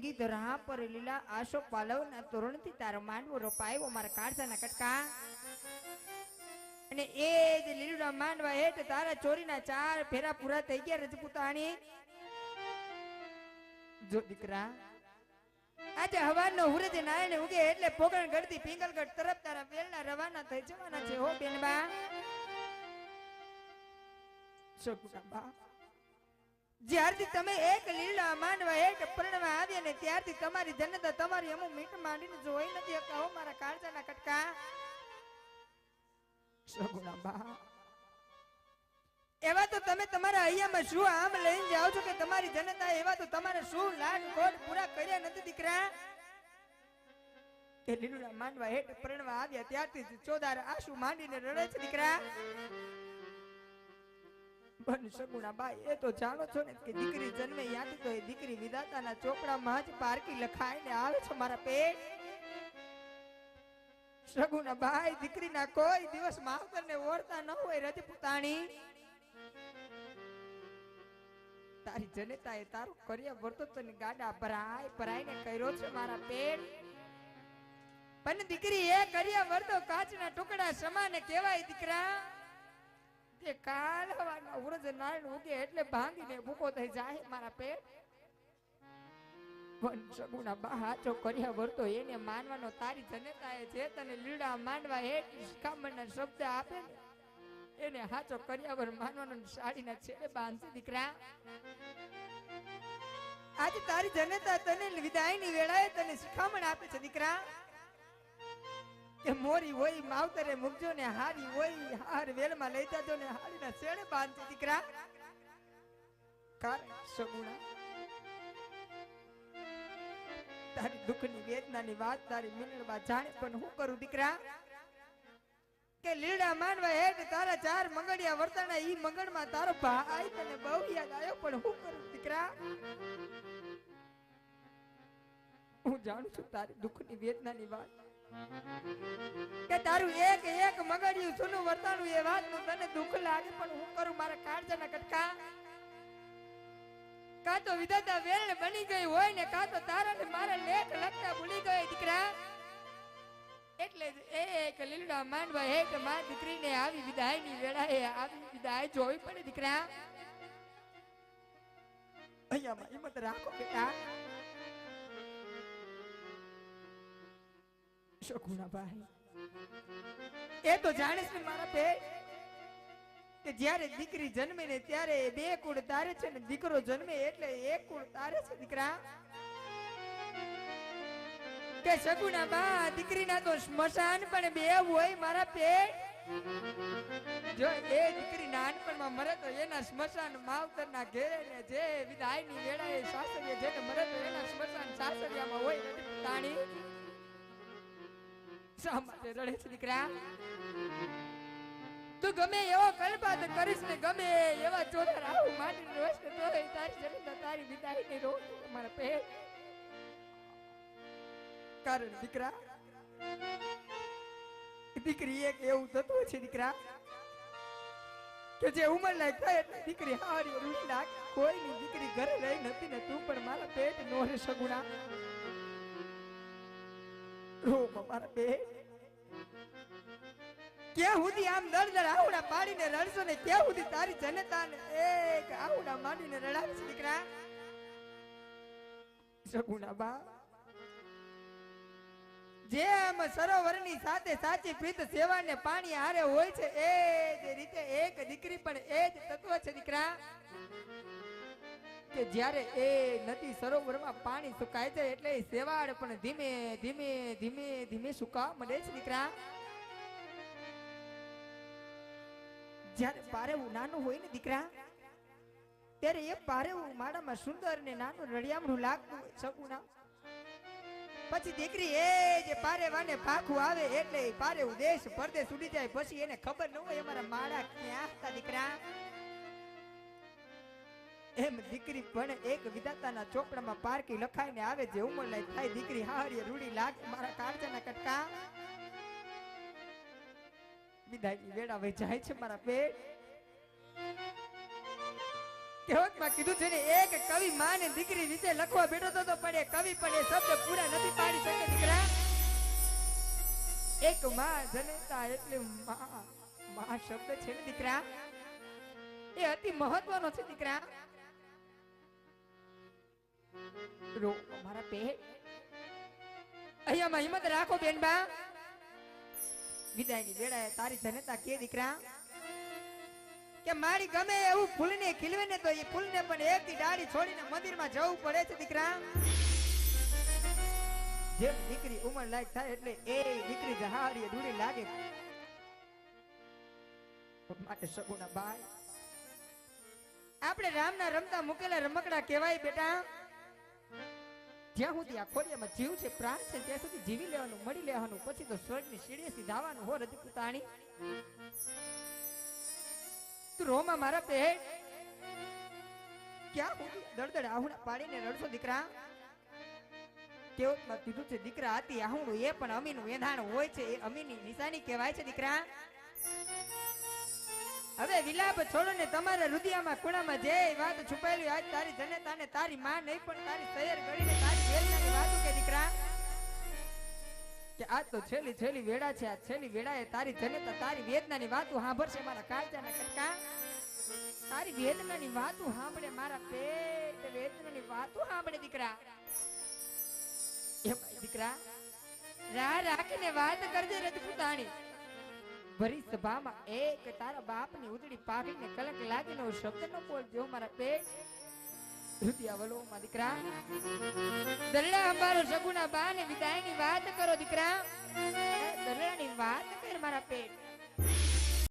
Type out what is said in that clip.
ઢીંગી ધરા પર લીલા આશોક પાલવના તોરણથી તારો માંડવો રોપાયો મારા કાળજાના કટકા. અને એ જ લીલુડા માંડવા હેઠ તારા ચોરીના ચાર ફેરા પૂરા થઈ ગયા, રજપૂતાણી. જો દીકરા, આજે હવાનો હુરજ નાયને ઉગે એટલે પોગણ ગળતી પિંગલગઢ તરફ તારા વેલના રવાના થઈ જવાના છે, હો બેનબા. સગુણાબા જ્યારથી તમે એક લીલા માંડવા, એક પરણવા આવ્યા ને ત્યારથી તમારી જનતા તમારી અમુક મીઠ માંડીને જોઈ નથી કહો મારા કાળજાના કટકા. સગુણાબા એવા તો તમે તમારા અહીંયામાં શું આમ લઈને જાઓ છો કે તમારી જનતા એવા તો તમારે શું લાખ કોટ પૂરા કર્યા નથી દીકરા? કે લીલુડા માંડવા, હેઠ પરણવા આવ્યા ત્યારથી ચોદાર આંસુ માંડીને રડે છે દીકરા. બન સગુણા બાઈ એ તો જાણો છો ને કે દીકરી જન્મે યાદ તો એ દીકરી વિધાતાના ચોપડામાં જ પારકી લખાઈને આવે છે મારા પેટ. સગુણા બાઈ દીકરીના કોઈ દિવસ માવતરને ઓળતા ન હોય રજપૂતાણી. તારી જનતાએ તારું કર્યા વર્તો તને ગાડા ભરાય, ભરાઈને કર્યો છે મારા પેટ. પણ દીકરી એ કર્યા વર્તો કાચના ટુકડા સમાને કહેવાય દીકરા. તે કાલ હવાના નારાયણ ઉગે એટલે ભાંગીને ભૂકો થઈ જાય મારા પેટ. પણ સગુણા કર્યા વર્તો એને માનવાનો તારી જનતાએ જે તને લીડા માંડવા હેઠ કામના શબ્દ આપે એને હાચો કર્યા વર માનવાનો સાડીના છેડે બાંધશે દીકરા. આજે તારી જનતા તને વિદાયની વેળાએ તને શિખામણ આપે છે દીકરા. કે મોરી હોય માવતરે મૂકજો ને હારી હોય, હાર વેલમાં લઈ જાજો ને હારીના શેણે બાંધજો દીકરા? કાર સગુણા તારી દુઃખની વેદનાની વાત તારી મિનળવા જાણે, પણ હું કરું દીકરા? કે લીડા માનવા હેઠ તારા ચાર મંગળિયા વર્તાના ઈ મંગળમાં તારો ભાઈ તને બહુ યાદ આવ્યો, પણ હું કરું દીકરા? હું જાણું છું તારી દુઃખની વેદનાની વાત. કે તારું એક એક મગડિયું સુનું વર્તાનું એ વાતનું તને દુઃખ લાગે, પણ હું કરું મારા કાળજાના કટકા? કાં તો વિધાતા વેલ બની ગઈ હોય ને કાં તો તારા ને મારા લેખ લખતા ભૂલી ગઈ દીકરા? એટલે એ એક લીલડા માંડવા હેઠ મા દીકરીને આવી વિદાયની વેળાએ આવી વિદાય જોવી પડે દીકરા. અહીંયા હિંમત રાખો બેટા. શકુણાભાઈ એ તો જાણીશ ને મારા બે કે જ્યારે દીકરી જન્મે ને ત્યારે બે કુળ તારે છે ને દીકરો જન્મે એટલે એક કુળ તારે છે દીકરા. કે શકુના બા દીકરીના તો સ્મશાન પણ બે હોય મારા પેટ જો એ દીકરી નાનપણમાં મરે તો એના સ્મશાન માવતરના ઘેરે ને જે વિદાયની વેળાએ સાસરીએ જેને મરે તો એના સ્મશાન સાસરિયામાં હોય તાણી. દીકરા? દીકરા એક એવું તત્વ છે દીકરા, કે જે ઉંમર લાયક થાય દીકરી હારી રૂટ લાગ કોઈની દીકરી ઘરે રહી નથી ને તું પણ મારા પેટ નો રે સગુણા રો મારા બે. ક્યાં સુધી આમ દર દર આવડા પાડીને રડશો ને ક્યાં સુધી તારી જનતા ને એક આવડા માંડીને રડાવશે દીકરા. સગુણા બા જે આમ સરોવરની સાથે સાચી પ્રીત સેવા ને પાણી હારે હોય છે, એ જ રીતે એક દીકરી પણ એ જ તત્વ છે દીકરા. કે જ્યારે એ નદી સરોવરમાં પાણી સુકાય છે એટલે સેવાળ પણ ધીમે ધીમે ધીમે ધીમે સુકા મળે છે દીકરા. જ્યારે પારેવું નાનું હોય ને દીકરા, ત્યારે એ પારેવું માળામાં સુંદર ને નાનું રળિયામણું લાગતું હોય સગુના પછી દીકરી એ જે પારેવાને પાખું આવે એટલે પારેવું દેશ, પરદેશ ઉડી જાય, પછી એને ખબર ન હોય અમારા માળા ક્યાં હતા દીકરા. એમ દીકરી પણ એક વિધાતાના ચોપડામાં પારકી લખાઈને આવે જે ઉંમર લાયક થાય દીકરી હારીએ રૂડી લાગે. મારા કાળજાના કટકા. વિદાયની વેળા વહી જાય છે મારા પેટ. કહેવતમાં કીધું છે ને, એક કવિ માને દીકરી વિશે લખવા બેઠો તો તો પડે કવિ પણ એ શબ્દ પૂરા નથી પાડી શકે દીકરા. એક માં જનતા એટલે માં માં શબ્દ છે ને દીકરા. એ અતિ મહત્વનો છે દીકરા. રો, મારા પેટ અહીંયા હિંમત રાખો બેનબા. વિદાયની વેળાએ તારી જનતા કે દીકરા? કે મારી ગમે એવું ફૂલને ખીલવે ને તો એ ફૂલને પણ એક ડાળી છોડીને મંદિરમાં જવું પડે છે દીકરા? જેમ દીકરી ઉંમર લાયક થાય એટલે એ દીકરી જહારી દૂરી લાગે. માટે સગુના ભાઈ આપણે રામના રમતા મૂકેલા રમકડા કહેવાય બેટા. જ્યાં સુધી આ ખોડિયામાં જીવ છે, પ્રાણ છે, ત્યાં સુધી જીવી લેવાનું મળી લેવાનું, પછી તો સ્વર્ગની સીડીએથી ધાવાનું હો રજપૂતાણી તું રોમા મારા પેટ ક્યાં સુધી દળદળ આહુડા પાડીને રડશો, દીકરા? કેવતમાં કીધું છે, દીકરા હતી આહુડું એ પણ અમીનું વેધાણ હોય છે, એ અમીની નિશાની કહેવાય છે, દીકરા. હવે વિલાપ છોડો ને તમારા રુદિયામાં ખૂણામાં જે વાત છુપાયેલી આજ તારી જનતાને તારી માં નહીં, પણ તારી તૈયાર કરીને તારી વેલના વાતો કે દીકરા? કે આ તો છેલી છેલી વેડા છે, આ છેલ્લી વેળાએ તારી જનતા તારી વેદનાની વાતો સાંભળશે મારા કાળજાના કટકા? તારી વેદનાની વાતો સાંભળે મારા પેટ વેદનાની વાતો સાંભળે દીકરા. એ દીકરા રા રાખીને વાત કરજે રજપૂતાણી. ભરી સભામાં એક તારા બાપની ઉજળી પાકીને કલક લાગીને શબ્દ ન બોલજો મારા પેટ હૃદયાવલો માં દીકરા. દરડા અમારો સગુના બા ને વિદાયની વાત કરો, દીકરા. દરડાની વાત કર, મારા પેટ.